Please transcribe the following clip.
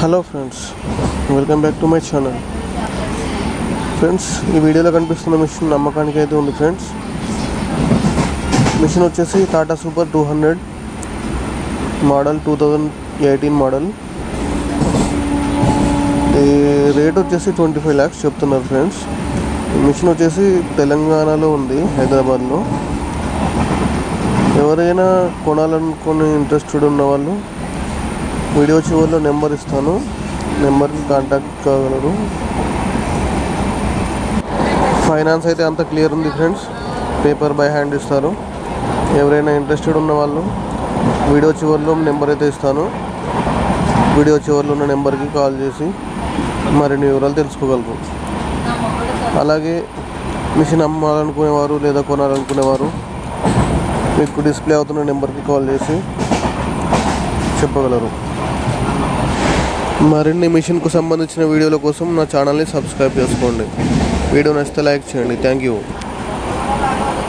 Hello friends welcome back to my channel. Friends ఈ వీడియోలో కనిపిస్తున్న మిషన్ నమ్మకానికి అయితే ఉంది ఫ్రెండ్స్. మిషన్ వచ్చేసి Tata super two hundred model two thousand eighteen model. ఈ రేట్ వచ్చేసి ట్వంటీ ఫైవ్ ల్యాక్స్ చెప్తున్నారు ఫ్రెండ్స్. ఈ మిషన్ వచ్చేసి తెలంగాణలో ఉంది హైదరాబాద్లో. ఎవరైనా కొనాలనుకుని ఇంట్రెస్టెడ్ ఉన్న వాళ్ళు వీడియో చివరిలో నెంబర్ ఇస్తాను. నెంబర్కి కాంటాక్ట్ కాగలరు. ఫైనాన్స్ అయితే అంత క్లియర్ ఉంది ఫ్రెండ్స్ పేపర్ బై హ్యాండ్ ఇస్తారు. ఎవరైనా ఇంట్రెస్టెడ్ ఉన్న వాళ్ళు వీడియో చివరిలో నెంబర్ అయితే ఇస్తాను. వీడియో చివరిలో ఉన్న నెంబర్కి కాల్ చేసి మరిన్ని వివరాలు తెలుసుకోగలరు. అలాగే మిషన్ అమ్మాలనుకునేవారు లేదా కొనాలనుకునేవారు మీకు డిస్ప్లే అవుతున్న నెంబర్కి కాల్ చేసి చెప్పగలరు. మరిన్ని మిషన్కు సంబంధించిన వీడియోల కోసం నా ఛానల్ని సబ్స్క్రైబ్ చేసుకోండి. వీడియో నచ్చితే లైక్ చేయండి. Thank you.